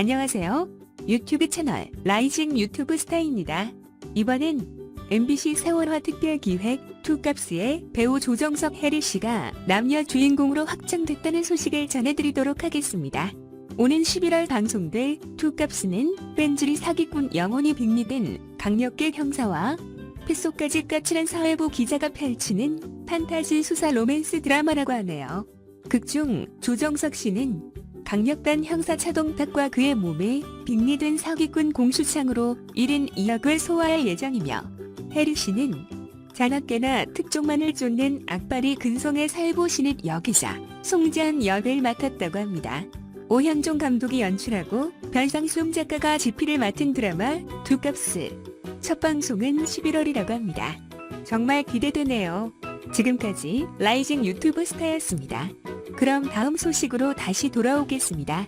안녕하세요. 유튜브 채널 라이징 유튜브 스타입니다. 이번엔 MBC 세월화 특별기획 투값스의 배우 조정석 해리 씨가 남녀 주인공으로 확정됐다는 소식을 전해드리도록 하겠습니다. 오는 11월 방송될 투값스는 뺀질이 사기꾼 영혼이 빅리된 강력계 형사와 뱃속까지 까칠한 사회부 기자가 펼치는 판타지 수사 로맨스 드라마라고 하네요. 극중 조정석 씨는 강력단 형사 차동탁과 그의 몸에 빅리된 사기꾼 공수창으로 1인 2역을 소화할 예정이며 해리 씨는 잔악계나 특종만을 쫓는 악바리 근성의 살보 신입 여기자 송지한 역을 맡았다고 합니다. 오현종 감독이 연출하고 변상수음 작가가 지피를 맡은 드라마 두값스 첫 방송은 11월이라고 합니다. 정말 기대되네요. 지금까지 라이징 유튜브 스타였습니다. 그럼 다음 소식으로 다시 돌아오겠습니다.